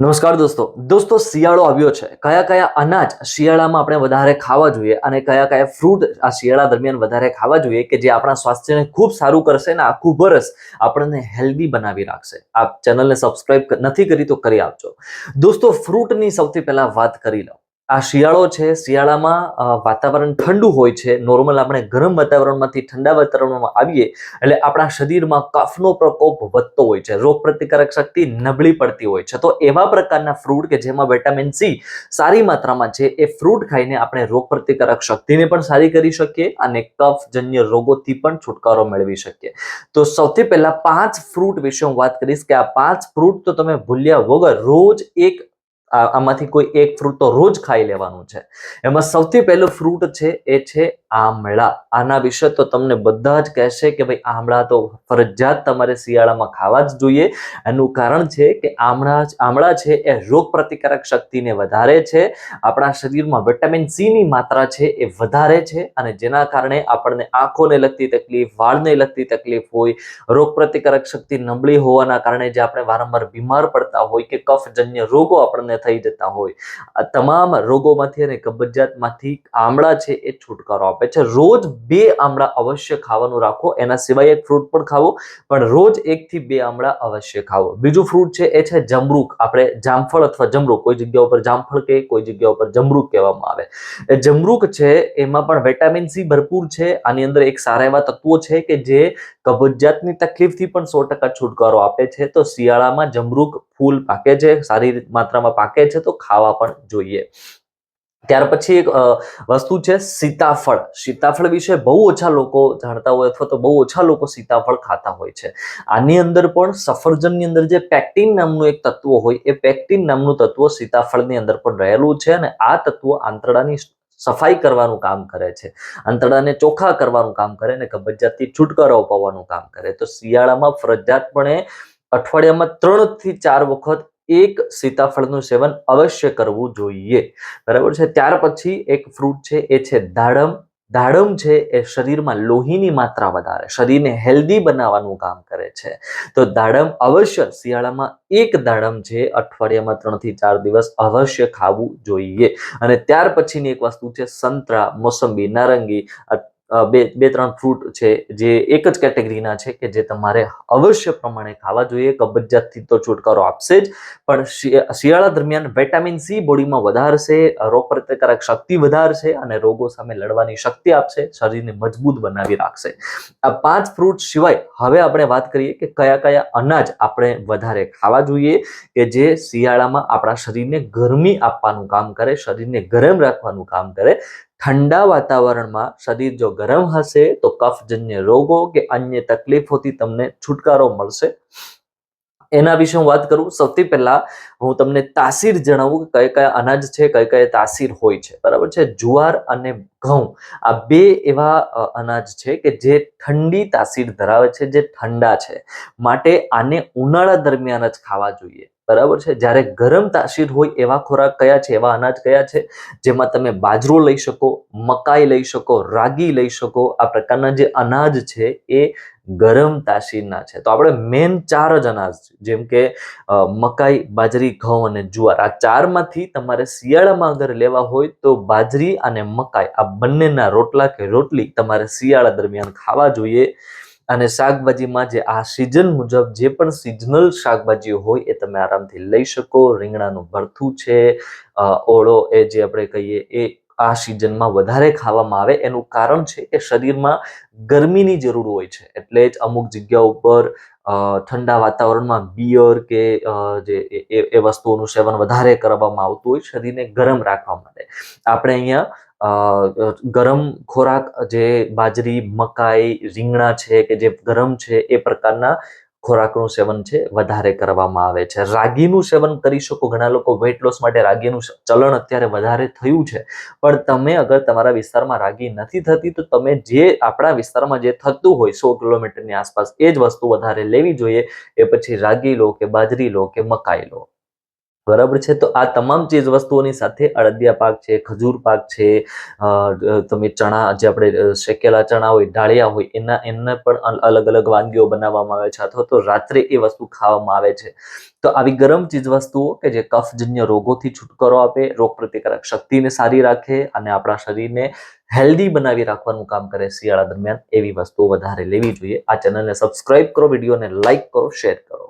નમસ્કાર દોસ્તો. દોસ્તો, શિયાળો આવ્યો છે. કયા કયા અનાજ શિયાળામાં આપણે વધારે ખાવા જોઈએ અને કયા કયા ફ્રૂટ આ શિયાળા દરમિયાન વધારે ખાવા જોઈએ કે જે આપણા સ્વાસ્થ્યને ખૂબ સારું કરશે અને આખું વરસ આપણને હેલ્ધી બનાવી રાખશે. આપ ચેનલને સબસ્ક્રાઇબ નથી કરી તો કરી આપજો. દોસ્તો ફ્રૂટની સૌથી પહેલા વાત કરી લો આ શિયાળો છે, શિયાળામાં વાતાવરણ ઠંડુ હોય છે નોર્મલ આપણે ગરમ વાતાવરણમાંથી ઠંડા વાતાવરણમાં આવીએ, એટલે આપણા શરીરમાં કફનો પ્રકોપ વધતો હોય છે રોગ પ્રતિકારક શક્તિ નબળી પડતી હોય છે. તો એવા પ્રકારના ફ્રૂટ કે જેમાં વિટામિન સી સારી માત્રામાં છે, એ ફ્રૂટ ખાઈને આપણે રોગ પ્રતિકારક શક્તિને પણ સારી કરી શકીએ અને કફજન્ય રોગોથી પણ છુટકારો મેળવી શકીએ. તો સૌથી પહેલા પાંચ ફ્રૂટ વિશે હું વાત કરીશ કે આ પાંચ ફ્રૂટ તો તમે ભૂલ્યા વગર રોજ એક આમાંથી કોઈ એક ફ્રૂટ તો રોજ ખાઈ લેવાનું છે. એમાં સૌથી પહેલું ફ્રૂટ છે, એ છે આમળા. આના વિશે તો તમને બધા જ કહેશે કે ભાઈ આમળા તો ફરજિયાત તમારે શિયાળામાં ખાવા જ જોઈએ. એનું કારણ છે કે આમળા આમળા છે એ રોગ પ્રતિકારક શક્તિને વધારે છે. આપણા શરીરમાં વિટામિન સીની માત્રા છે એ વધારે છે અને જેના કારણે આપણને આંખોને લગતી તકલીફ, વાળને લગતી તકલીફ હોય, રોગ પ્રતિકારક શક્તિ નબળી હોવાના કારણે જે આપણે વારંવાર બીમાર પડતા હોય કે કફજન્ય રોગો આપણને થઈ જતા હોય. આ તમામ રોગોમાંથી અને કબજિયાતમાંથી આમળા છે એ છુટકારો આપે છે. રોજ બે આમળા અવશ્ય ખાવાનું રાખો. એના સિવાય એક ફ્રૂટ પણ ખાવો, પણ રોજ એકથી બે આમળા અવશ્ય ખાવો. બીજું ફ્રૂટ છે એ છે જમરૂક. આપણે જામફળ અથવા જમરૂક, કોઈ જગ્યા ઉપર જામફળ કે કોઈ જગ્યા ઉપર જમરૂક કહેવામાં આવે. એ જમરૂક છે, એમાં પણ વિટામિન સી ભરપૂર છે. આની અંદર એક સારા એવા તત્વો છે કે જે કબજિયાતની તકલીફથી પણ સો ટકા છુટકારો આપે છે. તો શિયાળામાં જમરૂક ફૂલ પાકે છે, સારી માત્રામાં પાકે છે, તો ખાવા પણ જોઈએ. ત્યાર પછી એક વસ્તુ છે સીતાફળ. સીતાફળ વિશે બહુ ઓછા લોકો જાણતા હોય અથવા તો બહુ ઓછા લોકો સીતાફળ ખાતા હોય છે. આની અંદર પણ સફરજનની અંદર જે પેક્ટિન નામનું એક તત્વ હોય, એ પેક્ટિન નામનું તત્વ સીતાફળની અંદર પણ રહેલું છે અને આ તત્વ આંતરડાની સફાઈ કરવાનું કામ કરે છે. આંતરડાને ચોખ્ખા કરવાનું કામ કરે અને કબજિયાતથી છુટકારો અપાવવાનું કામ કરે. તો શિયાળામાં ફરજિયાતપણે અઠવાડિયામાં ત્રણથી ચાર વખત એક સીતાફળનું સેવન અવશ્ય કરવું જોઈએ. બરાબર છે? ત્યાર પછી એક ફ્રૂટ છે, એ છે દાડમ. દાડમ છે, એ શરીરમાં લોહીની માત્રા વધારે, શરીરને હેલ્ધી બનાવવાનું કામ કરે છે. તો દાડમ અવશ્ય શિયાળામાં એક દાડમ છે, અઠવાડિયામાં ત્રણથી ચાર દિવસ અવશ્ય ખાવું જોઈએ. અને ત્યાર પછીની એક વસ્તુ છે, સંતરા, મોસંબી, નારંગી બે બે, ત્રણ ફ્રૂટ છે જે એક જ કેટેગરીના છે કે જે તમારે અવશ્ય પ્રમાણે ખાવા જોઈએ. કબજિયાતથી તો છુટકારો આપશે જ. પણ શિયાળા દરમિયાન વિટામિન સી બોડીમાં વધારશે રોગ પ્રતિકારક શક્તિ વધારશે અને રોગો સામે લડવાની શક્તિ આપશે, શરીરને મજબૂત બનાવી રાખશે. આ પાંચ ફ્રૂટ સિવાય હવે આપણે વાત કરીએ કે કયા કયા અનાજ આપણે વધારે ખાવા જોઈએ કે જે શિયાળામાં આપણા શરીરને ગરમી આપવાનું કામ કરે, શરીરને ગરમ રાખવાનું કામ કરે. ઠંડા વાતાવરણમાં શરીર જો ગરમ હશે તો કફજન્ય રોગો કે અન્ય તકલીફોથી તમને છુટકારો મળશે. એના વિશે હું વાત કરું. સૌથી પહેલા હું તમને તાસીર જણાવું કે કયા કયા અનાજ છે કઈ કયા તાસીર હોય છે. બરાબર છે? જુવાર અને ઘઉં આ બે એવા અનાજ છે કે જે ઠંડી તાસીર ધરાવે છે, જે ઠંડા છે. માટે આને ઉનાળા દરમિયાન જ ખાવા જોઈએ. બરાબર છે? જ્યારે ગરમ તાસીર હોય એવા ખોરાક કયા છે? એવા અનાજ કયા છે? જેમાં તમે બાજરો લઈ શકો, મકાઈ લઈ શકો, રાગી લઈ શકો. આ પ્રકારના જે અનાજ છે એ ગરમ તાસીરના છે. તો આપણે મેન ચાર જ અનાજ. જેમ કે મકાઈ, બાજરી, ઘઉં અને જુવાર. આ ચારમાંથી તમારે શિયાળામાં અગર લેવા હોય તો બાજરી અને મકાઈ, આ બંનેના રોટલા કે રોટલી તમારે શિયાળા દરમિયાન ખાવા જોઈએ. અને શાકભાજીમાં જે આ સિઝન મુજબ જે પણ સિઝનલ શાકભાજી હોય એ તમે આરામથી લઈ શકો. રીંગણાનું ભરથું છે ઓળો એ જે આપણે કહીએ એ આ સિઝનમાં વધારે ખાવામાં આવે. એનું કારણ છે કે શરીરમાં ગરમીની જરૂર હોય છે. એટલે જ અમુક જગ્યા ઉપર ઠંડા વાતાવરણમાં બિયર કે જે એ- વસ્તુઓનું સેવન વધારે કરવામાં આવતું હોય, શરીરને ગરમ રાખવા માટે. આપણે અહીંયા ગરમ ખોરાક જે બાજરી, મકાઈ, રીંગણા છે કે જે ગરમ છે એ પ્રકારના ખોરાકનું સેવન છે, વધારે કરવામાં આવે છે. રાગીનું સેવન કરી શકો. ઘણા લોકો વેઇટ લોસ માટે રાગીનું ચલણ અત્યારે વધારે થયું છે. પણ તમે અગર તમારા વિસ્તારમાં રાગી નથી થતી, તો તમે જે આપણા વિસ્તારમાં જે થતું હોય, સો કિલોમીટરની આસપાસ, એ જ વસ્તુ વધારે લેવી જોઈએ. એ પછી રાગી લો કે બાજરી લો કે મકાઈ લો. બરાબર છે? તો આ તમામ ચીજ વસ્તુઓની સાથે અડદિયા પાક છે, ખજૂર પાક છે તમે ચણા, જે આપણે શેકેલા ચણા હોય ઢાળિયા હોય, એના, એમને પણ અલગ અલગ વાનગીઓ બનાવવામાં આવે છે અથવા તો રાત્રે એ વસ્તુ ખાવામાં આવે છે. તો આવી ગરમ ચીજ વસ્તુઓ કે જે કફજન્ય રોગોથી છુટકારો આપે, રોગ પ્રતિકારક શક્તિને સારી રાખે અને આપણા શરીરને હેલ્ધી બનાવી રાખવાનું કામ કરે, શિયાળા દરમિયાન એવી વસ્તુઓ વધારે લેવી જોઈએ. આ ચેનલને સબસ્ક્રાઇબ કરો, વિડીયોને લાઇક કરો, શેર કરો.